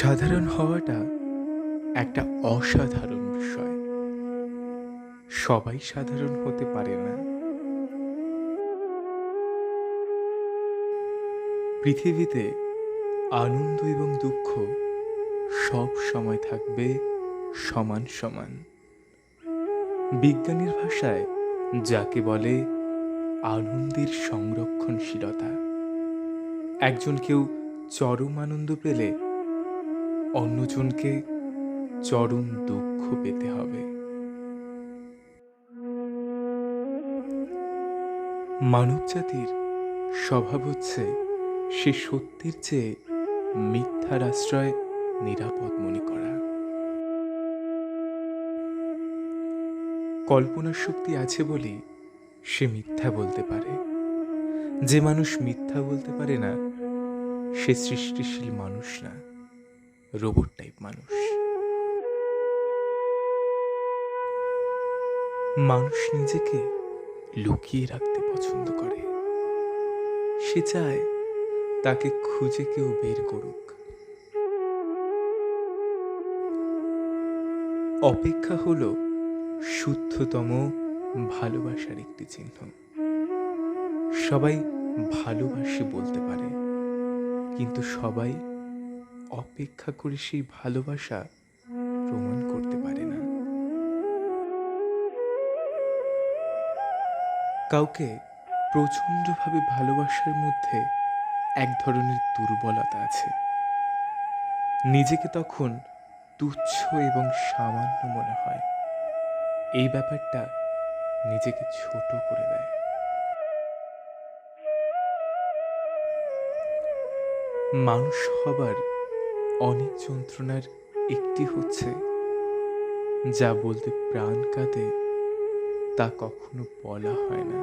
সাধারণ হওয়াটা একটা অসাধারণ বিষয়। সবাই সাধারণ হতে পারে না। পৃথিবীতে আনন্দ এবং দুঃখ সব সময় থাকবে সমান সমান। বিজ্ঞানীর ভাষায় যাকে বলে আনন্দের সংরক্ষণশীলতা। একজন কেউ চরম আনন্দ পেলে অন্যজনকে চরম দুঃখ পেতে হবে। মানব জাতির স্বভাব হচ্ছে, সে সত্যের চেয়ে মিথ্যার আশ্রয় নিরাপদ মনে করা। কল্পনার শক্তি আছে বলেই সে মিথ্যা বলতে পারে। যে মানুষ মিথ্যা বলতে পারে না, সে সৃষ্টিশীল মানুষ না। রোবট টাইপ মানুষ। মানুষ নিজেকে লুকিয়ে রাখতে পছন্দ করে। সে চায় তাকে খুঁজে কেউ বের করুক। অপেক্ষা হলো শুদ্ধতম ভালোবাসার একটি চিহ্ন। সবাই ভালোবাসে বলতে পারে, কিন্তু সবাই অপেক্ষা করে সেই ভালোবাসা প্রমাণ করতে পারে না। কাউকে প্রচণ্ডভাবে ভালোবাসার মধ্যে এক ধরনের দুর্বলতা আছে। নিজেকে তখন তুচ্ছ এবং সামান্য মনে হয়। এই ব্যাপারটা নিজেকে ছোট করে দেয়। মানুষ হবার অনেক যন্ত্রণার একটি হচ্ছে যা বলতে প্রাণ কাঁদে, তা কখনো বলা হয় না।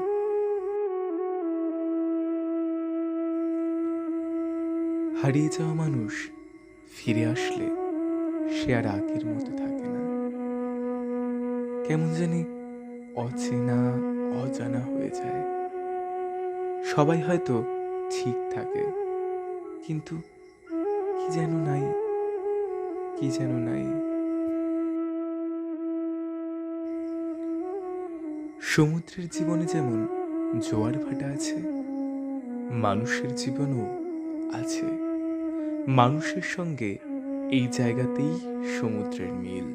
হারিয়ে যাওয়া মানুষ ফিরে আসলে সে আর আগের মতো থাকে না। কেমন জানি অচেনা, অজানা হয়ে যায়। সবাই হয়তো ঠিক থাকে, কিন্তু কি যেন নাই, কি যেন নাই। সমুদ্রের জীবনে যেমন জোয়ার ভাটা আছে, মানুষের জীবনও আছে। মানুষের সঙ্গে এই জায়গাতেই সমুদ্রের মিল।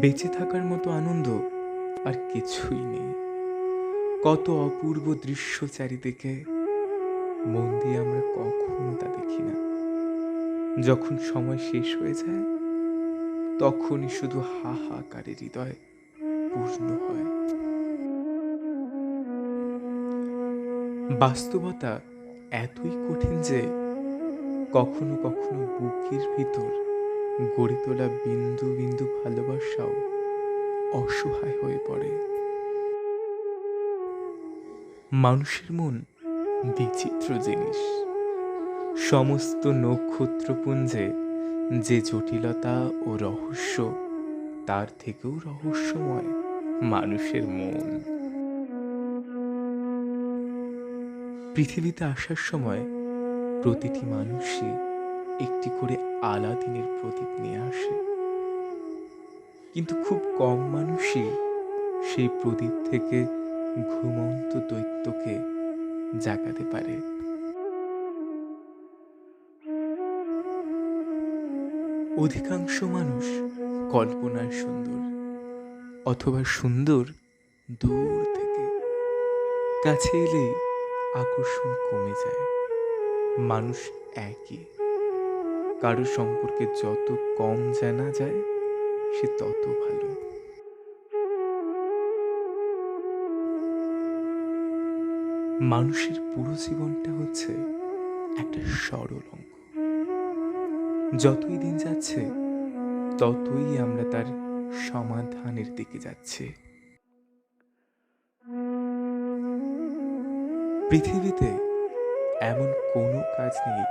বেঁচে থাকার মতো আনন্দ আর কিছুই নেই। কত অপূর্ব দৃশ্য চারিদিকে মন দিয়ে আমরা কখনো তা দেখি না। যখন সময় শেষ হয়ে যায়, তখনই শুধু হাহাকারে হৃদয় পূর্ণ হয়। বাস্তবতা এতই কঠিন যে, কখনো কখনো বুকের ভিতর গড়ে তোলা বিন্দু বিন্দু ভালোবাসাও অসহায় হয়ে পড়ে। মানুষের মন বিচিত্র জিনিস। সমস্ত নক্ষত্রপুঞ্জে যে জটিলতা ও রহস্য, তার থেকেও রহস্যময় মানুষের মন। পৃথিবীতে আসার সময় প্রতিটি মানুষই একটি করে আলাদিনের প্রদীপ নিয়ে আসে। কিন্তু খুব কম মানুষই সেই প্রদীপ থেকে ঘুমন্ত দৈত্যকে জাগাতে পারে। অধিকাংশ মানুষ কল্পনায় সুন্দর অথবা সুন্দর দূর থেকে। কাছে এলে আকর্ষণ কমে যায়। মানুষ একই। কারও সম্পর্কে যত কম জানা যায়, সে তত ভালো। মানুষের পুরো জীবনটা হচ্ছে একটা সরল অঙ্ক যতই দিন যাচ্ছে, ততই আমরা তার সমাধানের দিকে যাচ্ছে। পৃথিবীতে এমন কোনো কাজ নেই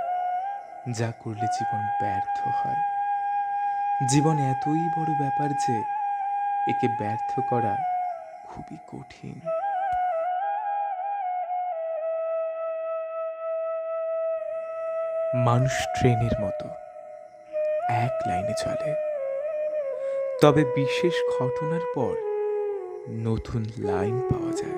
যা করলে জীবন ব্যর্থ হয়। জীবন এতই বড় ব্যাপার যে, একে ব্যর্থ করা খুবই কঠিন। মানুষ ট্রেনের মতো। এক লাইনে চলে। তবে বিশেষ ঘটনার পর নতুন লাইন পাওয়া যায়।